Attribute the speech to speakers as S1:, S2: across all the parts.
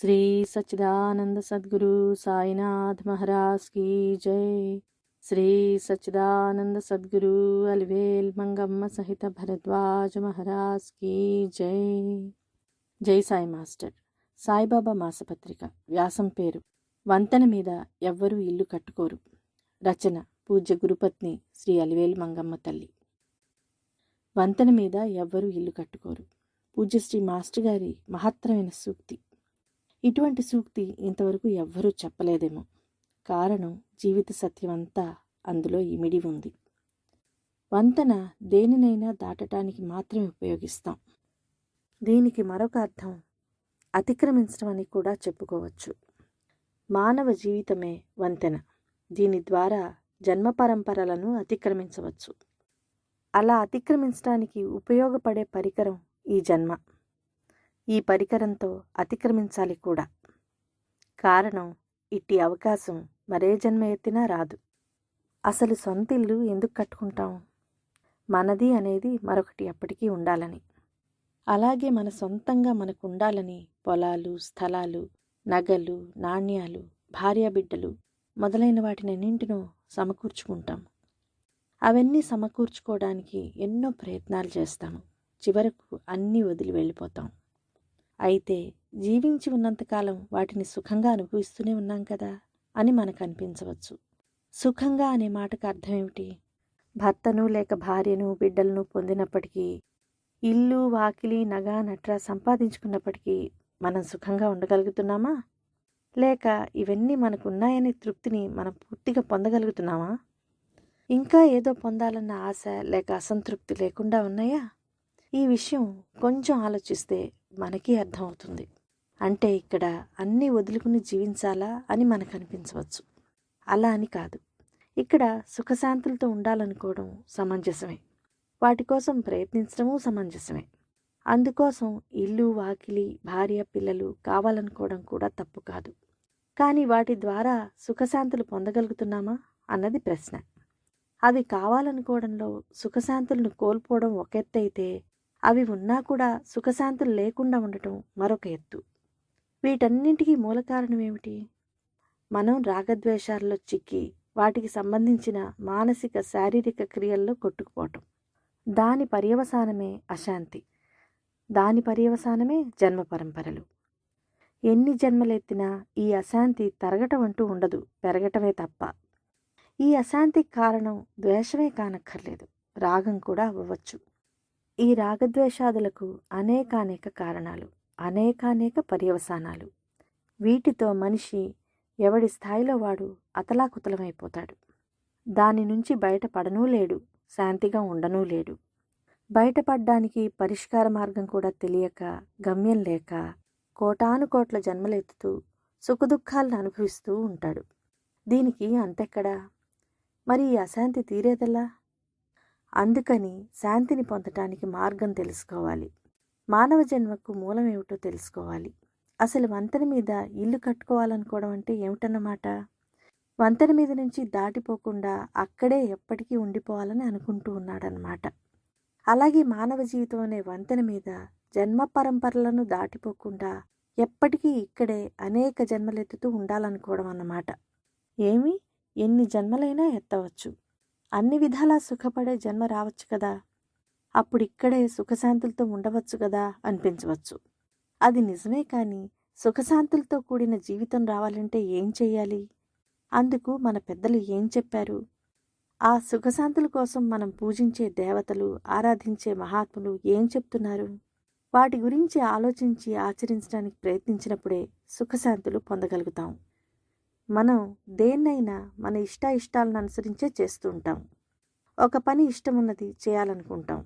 S1: శ్రీ సచ్చిదానంద సద్గురు సాయినాథ్ మహారాజ్ కీ జై. శ్రీ సచ్చిదానంద సద్గురు అలివేల్ మంగమ్మ సహిత భరద్వాజ మహారాజ్ కీ జై. జై సాయి మాస్టర్. సాయిబాబా మాసపత్రిక. వ్యాసం పేరు. వంతెన మీద ఎవ్వరూ ఇల్లు కట్టుకోరు. రచన. పూజ్య గురుపత్ని శ్రీ అలివేలు మంగమ్మ తల్లి. వంతెన మీద ఎవ్వరూ ఇల్లు కట్టుకోరు. పూజ్యశ్రీ మాస్టర్ గారి మహత్తరమైన సూక్తి. ఇటువంటి సూక్తి ఇంతవరకు ఎవ్వరూ చెప్పలేదేమో. కారణం జీవిత సత్యం అంతా అందులో ఇమిడి ఉంది. వంతెన దేనినైనా దాటటానికి మాత్రమే ఉపయోగిస్తాం. దీనికి మరొక అర్థం అతిక్రమించడం అని కూడా చెప్పుకోవచ్చు. మానవ జీవితమే వంతెన. దీని ద్వారా జన్మ పరంపరలను అతిక్రమించవచ్చు. అలా అతిక్రమించడానికి ఉపయోగపడే పరికరం ఈ జన్మ. ఈ పరికరంతో అతిక్రమించాలి కూడా. కారణం ఇట్టి అవకాశం మరే జన్మ ఎత్తినా రాదు. అసలు సొంతిల్లు ఎందుకు కట్టుకుంటాం? మనది అనేది మరొకటి ఎప్పటికీ ఉండాలని. అలాగే మన సొంతంగా మనకు ఉండాలని పొలాలు స్థలాలు నగలు నాణ్యాలు భార్యాబిడ్డలు మొదలైన వాటినన్నింటినో సమకూర్చుకుంటాం. అవన్నీ సమకూర్చుకోవడానికి ఎన్నో ప్రయత్నాలు చేస్తాము. చివరకు అన్నీ వదిలి వెళ్ళిపోతాం. అయితే జీవించి ఉన్నంతకాలం వాటిని సుఖంగా అనుభవిస్తూనే ఉన్నాం కదా అని మనకు అనిపించవచ్చు సుఖంగా అనే మాటకు అర్థం ఏమిటి భర్తను లేక భార్యను బిడ్డలను పొందినప్పటికీ ఇల్లు వాకిలి నగ నట్ర సంపాదించుకున్నప్పటికీ మనం సుఖంగా ఉండగలుగుతున్నామా? లేక ఇవన్నీ మనకున్నాయనే తృప్తిని మనం పూర్తిగా పొందగలుగుతున్నామా? ఇంకా ఏదో పొందాలన్న ఆశ లేక అసంతృప్తి లేకుండా ఉన్నాయా? ఈ విషయం కొంచెం ఆలోచిస్తే మనకి అర్థమవుతుంది. అంటే ఇక్కడ అన్నీ వదులుకుని జీవించాలా అని మనకు అనిపించవచ్చు అలా అని కాదు. ఇక్కడ సుఖశాంతులతో ఉండాలనుకోవడం సమంజసమే. వాటి కోసం ప్రయత్నించడము సమంజసమే. అందుకోసం ఇల్లు వాకిలి భార్య పిల్లలు కావాలనుకోవడం కూడా తప్పు కాదు. కానీ వాటి ద్వారా సుఖశాంతులు పొందగలుగుతున్నామా అన్నది ప్రశ్న. అవి కావాలనుకోవడంలో సుఖశాంతులను కోల్పోవడం ఒక ఎత్తు అయితే అవి ఉన్నా కూడా సుఖశాంతులు లేకుండా ఉండటం మరొక ఎత్తు. వీటన్నింటికీ మూల కారణం ఏమిటి? మనం రాగద్వేషాల్లో చిక్కి వాటికి సంబంధించిన మానసిక శారీరక క్రియల్లో కొట్టుకుపోవటం. దాని పర్యవసానమే అశాంతి. దాని పర్యవసానమే జన్మ పరంపరలు. ఎన్ని జన్మలెత్తినా ఈ అశాంతి తరగటం అంటూ ఉండదు పెరగటమే తప్ప. ఈ అశాంతికి కారణం ద్వేషమే కానక్కర్లేదు. రాగం కూడా అవ్వవచ్చు. ఈ రాగద్వేషాదులకు అనేకానేక కారణాలు అనేకానేక పర్యవసానాలు. వీటితో మనిషి ఎవడి స్థాయిలో వాడు అతలాకుతలమైపోతాడు. దాని నుంచి బయటపడనూ లేడు శాంతిగా ఉండనూ లేడు. బయటపడ్డానికి పరిష్కార మార్గం కూడా తెలియక గమ్యం లేక కోటానుకోట్ల జన్మలెత్తుతూ సుఖదుఖాలను అనుభవిస్తూ ఉంటాడు. దీనికి అంతెక్కడా? మరి ఈ అశాంతి తీరేదలా అందుకని శాంతిని పొందటానికి మార్గం తెలుసుకోవాలి. మానవ జన్మకు మూలమేమిటో తెలుసుకోవాలి. అసలు వంతెన మీద ఇల్లు కట్టుకోవాలనుకోవడం అంటే ఏమిటన్నమాట? వంతెన మీద నుంచి దాటిపోకుండా అక్కడే ఎప్పటికీ ఉండిపోవాలని అనుకుంటూ ఉన్నాడనమాట అలాగే మానవ జీవితం అనే వంతెన మీద జన్మ పరంపరలను దాటిపోకుండా ఎప్పటికీ ఇక్కడే అనేక జన్మలెత్తుతూ ఉండాలనుకోవడం అన్నమాట. ఏమి? ఎన్ని జన్మలైనా ఎత్తవచ్చు. అన్ని విధాలా సుఖపడే జన్మ రావచ్చు కదా? అప్పుడు ఇక్కడే సుఖశాంతులతో ఉండవచ్చు కదా? అనిపించవచ్చు. అది నిజమే కానీ సుఖశాంతులతో కూడిన జీవితం రావాలంటే ఏం చెయ్యాలి? అందుకు మన పెద్దలు ఏం చెప్పారు? ఆ సుఖశాంతుల కోసం మనం పూజించే దేవతలు ఆరాధించే మహాత్ములు ఏం చెప్తున్నారు? వాటి గురించి ఆలోచించి ఆచరించడానికి ప్రయత్నించినప్పుడే సుఖశాంతులు పొందగలుగుతాం. మనం దేన్నైనా మన ఇష్ట ఇష్టాలను అనుసరించే చేస్తూ ఉంటాం ఒక పని ఇష్టం ఉన్నది చేయాలనుకుంటాం.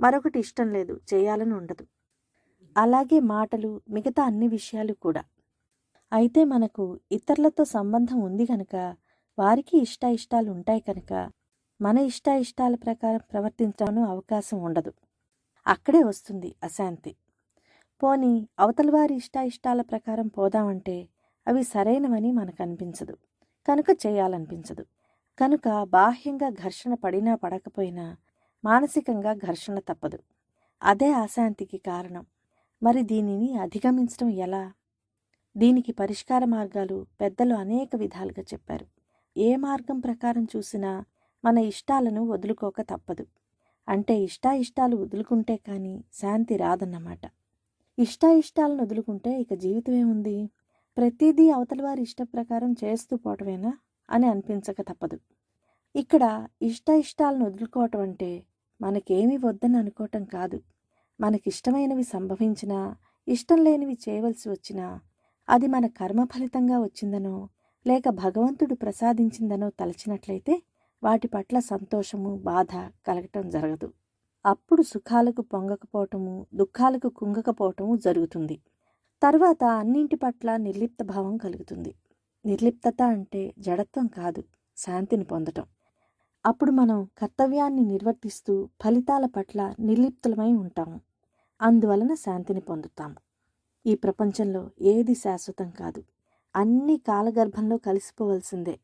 S1: మరొకటి ఇష్టం లేదు చేయాలని ఉండదు. అలాగే మాటలు మిగతా అన్ని విషయాలు కూడా. అయితే మనకు ఇతరులతో సంబంధం ఉంది కనుక వారికి ఇష్ట ఇష్టాలు ఉంటాయి కనుక మన ఇష్ట ఇష్టాల ప్రకారం ప్రవర్తించడానికి అవకాశం ఉండదు. అక్కడే వస్తుంది అశాంతి. పోని అవతల వారి ఇష్ట ఇష్టాల ప్రకారం పోదామంటే అవి సరైనవని మనకు అనిపించదు కనుక చేయాలనిపించదు. కనుక బాహ్యంగా ఘర్షణ పడినా పడకపోయినా మానసికంగా ఘర్షణ తప్పదు. అదే అశాంతికి కారణం. మరి దీనిని అధిగమించడం ఎలా? దీనికి పరిష్కార మార్గాలు పెద్దలు అనేక విధాలుగా చెప్పారు. ఏ మార్గం ప్రకారం చూసినా మన ఇష్టాలను వదులుకోక తప్పదు. అంటే ఇష్టాయిష్టాలు వదులుకుంటే కానీ శాంతి రాదన్నమాట. ఇష్టాయిష్టాలను వదులుకుంటే ఇక జీవితం ఏముంది ప్రతిదీ అవతల వారి ఇష్ట ప్రకారం చేస్తూ పోవటమేనా అని అనిపించక తప్పదు. ఇక్కడ ఇష్ట ఇష్టాలను వదులుకోవటం అంటే మనకేమీ వద్దని అనుకోవటం కాదు. మనకిష్టమైనవి సంభవించినా ఇష్టం లేనివి చేయవలసి వచ్చినా అది మన కర్మ ఫలితంగా వచ్చిందనో లేక భగవంతుడు ప్రసాదించిందనో తలచినట్లయితే వాటి పట్ల సంతోషము బాధ కలగటం జరగదు. అప్పుడు సుఖాలకు పొంగకపోవటము దుఃఖాలకు కుంగకపోవటము జరుగుతుంది. తర్వాత అన్నింటి పట్ల నిర్లిప్త భావం కలుగుతుంది. నిర్లిప్తత అంటే జడత్వం కాదు శాంతిని పొందటం. అప్పుడు మనం కర్తవ్యాన్ని నిర్వర్తిస్తూ ఫలితాల పట్ల నిర్లిప్తులమై ఉంటాము. అందువలన శాంతిని పొందుతాము. ఈ ప్రపంచంలో ఏది శాశ్వతం కాదు అన్ని కాలగర్భంలో కలిసిపోవలసిందే.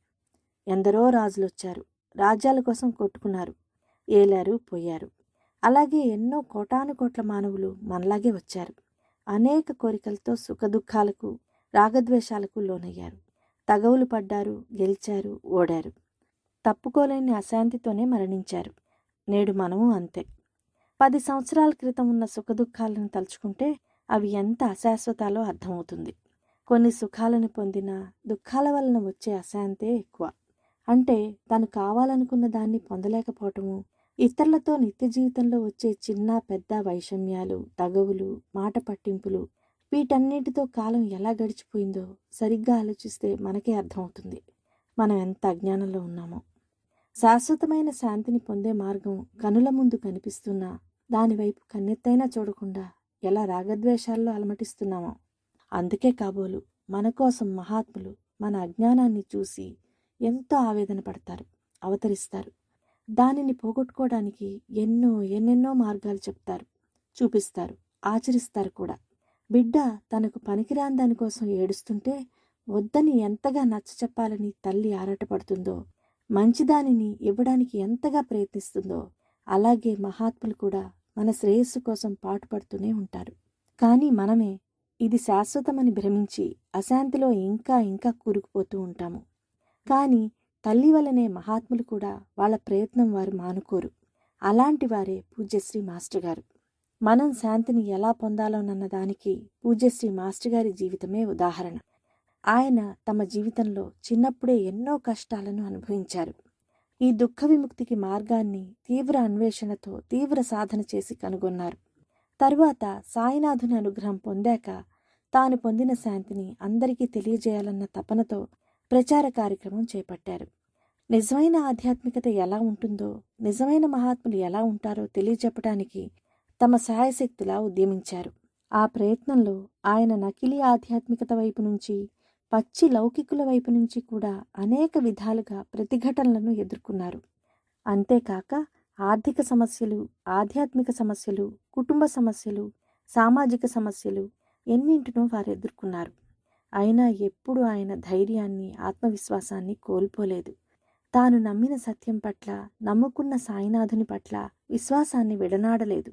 S1: ఎందరో రాజులు వచ్చారు రాజ్యాల కోసం కొట్టుకున్నారు ఏలారు పోయారు. అలాగే ఎన్నో కోటాను కోట్ల మానవులు మనలాగే వచ్చారు. అనేక కోరికలతో సుఖదుఖాలకు రాగద్వేషాలకు లోనయ్యారు. తగవులు పడ్డారు గెలిచారు ఓడారు. తప్పుకోలేని అశాంతితోనే మరణించారు. నేడు మనము అంతే. పది సంవత్సరాల క్రితం ఉన్న సుఖదుఖాలను తలుచుకుంటే అవి ఎంత అశాశ్వతాలో అర్థమవుతుంది. కొన్ని సుఖాలను పొందిన దుఃఖాల వలన వచ్చే అశాంతే ఎక్కువ. అంటే తను కావాలనుకున్న దాన్ని పొందలేకపోవటము ఇతరులతో నిత్య జీవితంలో వచ్చే చిన్న పెద్ద వైషమ్యాలు తగవులు మాట పట్టింపులు వీటన్నిటితో కాలం ఎలా గడిచిపోయిందో సరిగ్గా ఆలోచిస్తే మనకే అర్థమవుతుంది. మనం ఎంత అజ్ఞానంలో ఉన్నామో. శాశ్వతమైన శాంతిని పొందే మార్గం కనుల ముందు కనిపిస్తున్నా దానివైపు కన్నెత్తైనా చూడకుండా ఎలా రాగద్వేషాల్లో అలమటిస్తున్నామో. అందుకే కాబోలు మన కోసం మహాత్ములు మన అజ్ఞానాన్ని చూసి ఎంతో ఆవేదన పడతారు అవతరిస్తారు. దానిని పోగొట్టుకోవడానికి ఎన్నో ఎన్నెన్నో మార్గాలు చెప్తారు చూపిస్తారు ఆచరిస్తారు కూడా. బిడ్డ తనకు పనికిరాని దానికోసం ఏడుస్తుంటే వద్దని ఎంతగా నచ్చ చెప్పాలని తల్లి ఆరాటపడుతుందో మంచిదానిని ఇవ్వడానికి ఎంతగా ప్రయత్నిస్తుందో అలాగే మహాత్ములు కూడా మన శ్రేయస్సు కోసం పాటుపడుతూనే ఉంటారు. కానీ మనమే ఇది శాశ్వతమని భ్రమించి అశాంతిలో ఇంకా ఇంకా కూరుకుపోతూ ఉంటాము. కానీ తల్లి వలనే మహాత్ములు కూడా వాళ్ళ ప్రయత్నం వారు మానుకోరు. అలాంటి వారే పూజ్యశ్రీ మాస్టర్ గారు. మనం శాంతిని ఎలా పొందాలోనన్న దానికి పూజ్యశ్రీ మాస్టర్ గారి జీవితమే ఉదాహరణ. ఆయన తమ జీవితంలో చిన్నప్పుడే ఎన్నో కష్టాలను అనుభవించారు. ఈ దుఃఖ విముక్తికి మార్గాన్ని తీవ్ర అన్వేషణతో తీవ్ర సాధన చేసి కనుగొన్నారు. తరువాత సాయినాథుని అనుగ్రహం పొందాక తాను పొందిన శాంతిని అందరికీ తెలియజేయాలన్న తపనతో ప్రచార కార్యక్రమం చేపట్టారు. నిజమైన ఆధ్యాత్మికత ఎలా ఉంటుందో నిజమైన మహాత్ములు ఎలా ఉంటారో తెలియజెప్పడానికి తమ సాయశక్తిలా ఉద్యమించారు. ఆ ప్రయత్నంలో ఆయన నకిలీ ఆధ్యాత్మికత వైపు నుంచి పచ్చి లౌకికుల వైపు నుంచి కూడా అనేక విధాలుగా ప్రతిఘటనలను ఎదుర్కొన్నారు. అంతేకాక ఆర్థిక సమస్యలు ఆధ్యాత్మిక సమస్యలు కుటుంబ సమస్యలు సామాజిక సమస్యలు ఎన్నింటినో వారు ఎదుర్కొన్నారు. అయినా ఎప్పుడు ఆయన ధైర్యాన్ని ఆత్మవిశ్వాసాన్ని కోల్పోలేదు. తాను నమ్మిన సత్యం పట్ల నమ్ముకున్న సాయినాథుని పట్ల విశ్వాసాన్ని విడనాడలేదు.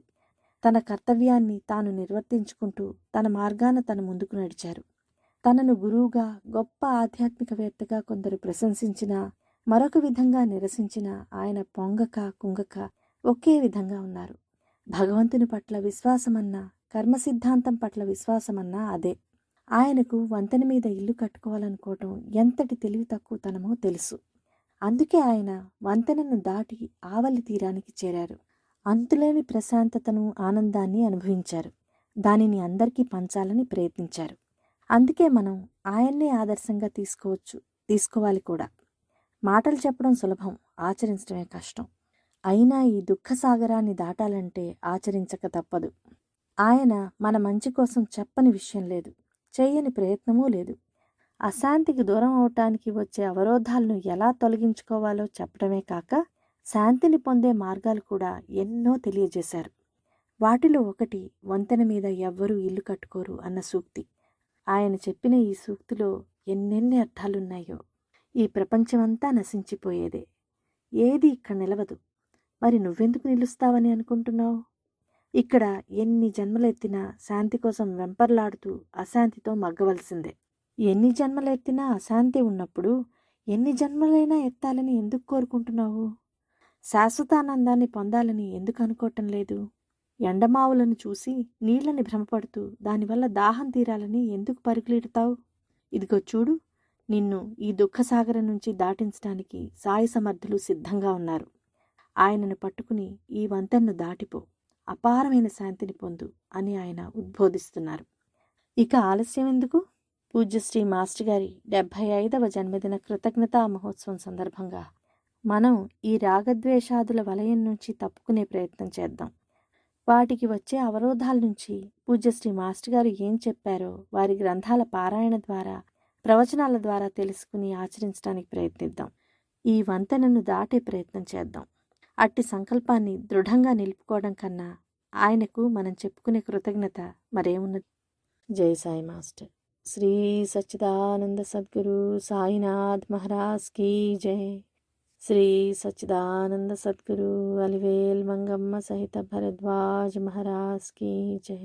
S1: తన కర్తవ్యాన్ని తాను నిర్వర్తించుకుంటూ తన మార్గాన తన ముందుకు నడిచారు. తనను గురువుగా గొప్ప ఆధ్యాత్మికవేత్తగా కొందరు ప్రశంసించినా మరొక విధంగా నిరసించిన ఆయన పొంగక కుంగక ఒకే విధంగా ఉన్నారు. భగవంతుని పట్ల విశ్వాసమన్నా కర్మ సిద్ధాంతం పట్ల విశ్వాసమన్నా అదే. ఆయనకు వంతెన మీద ఇల్లు కట్టుకోవాలనుకోవటం ఎంతటి తెలివి తక్కువతనమో తెలుసు. అందుకే ఆయన వంతెనను దాటి ఆవలి తీరానికి చేరారు. అంతులేని ప్రశాంతతను ఆనందాన్ని అనుభవించారు. దానిని అందరికీ పంచాలని ప్రయత్నించారు. అందుకే మనం ఆయన్నే ఆదర్శంగా తీసుకోవచ్చు తీసుకోవాలి కూడా. మాటలు చెప్పడం సులభం ఆచరించడమే కష్టం. అయినా ఈ దుఃఖ సాగరాన్ని దాటాలంటే ఆచరించక తప్పదు. ఆయన మన మంచి కోసం చెప్పని విషయం లేదు చేయని ప్రయత్నమూ లేదు. అశాంతికి దూరం అవటానికి వచ్చే అవరోధాలను ఎలా తొలగించుకోవాలో చెప్పడమే కాక శాంతిని పొందే మార్గాలు కూడా ఎన్నో తెలియజేశారు. వాటిలో ఒకటి వంతెన మీద ఎవ్వరూ ఇల్లు కట్టుకోరు అన్న సూక్తి. ఆయన చెప్పిన ఈ సూక్తిలో ఎన్నెన్ని అర్థాలున్నాయో. ఈ ప్రపంచమంతా నశించిపోయేదే. ఏది ఇక్కడ నిలవదు. మరి నువ్వెందుకు నిలుస్తావని అనుకుంటున్నావు? ఇక్కడ ఎన్ని జన్మలెత్తినా శాంతి కోసం వెంపర్లాడుతూ అశాంతితో మగ్గవలసిందే. ఎన్ని జన్మలెత్తినా అశాంతి ఉన్నప్పుడు ఎన్ని జన్మలైనా ఎత్తాలని ఎందుకు కోరుకుంటున్నావు? శాశ్వతానందాన్ని పొందాలని ఎందుకు అనుకోవటం లేదు? ఎండమావులను చూసి నీళ్ళని భ్రమపడుతూ దానివల్ల దాహం తీరాలని ఎందుకు పరుగులెడతావు? ఇదిగో చూడు నిన్ను ఈ దుఃఖసాగరం నుంచి దాటించడానికి సాయి సమర్థులు సిద్ధంగా ఉన్నారు. ఆయనను పట్టుకుని ఈ వంతెన్ను దాటిపో అపారమైన శాంతిని పొందు అని ఆయన ఉద్బోధిస్తున్నారు. ఇక ఆలస్యం ఎందుకు? పూజ్యశ్రీ మాస్టర్ గారి డెబ్భై ఐదవ జన్మదిన కృతజ్ఞతా మహోత్సవం సందర్భంగా మనం ఈ రాగద్వేషాదుల వలయం నుంచి తప్పుకునే ప్రయత్నం చేద్దాం. వాటికి వచ్చే అవరోధాల నుంచి పూజ్యశ్రీ మాస్టర్ గారు ఏం చెప్పారో వారి గ్రంథాల పారాయణ ద్వారా ప్రవచనాల ద్వారా తెలుసుకుని ఆచరించడానికి ప్రయత్నిద్దాం. ఈ వంతెనను దాటే ప్రయత్నం చేద్దాం. అట్టి సంకల్పాన్ని దృఢంగా నిలుపుకోవడం కన్నా ఆయనకు మనం చెప్పుకునే కృతజ్ఞత మరేమున్నది? జై సాయి మాస్టర్. శ్రీ సచ్చిదానంద సద్గురు సాయినాథ్ మహారాజ్ కీ జై శ్రీ సచ్చిదానంద సద్గురు అలివేల్ మంగమ్మ సహిత భరద్వాజ్ మహారాజ్ కీ జై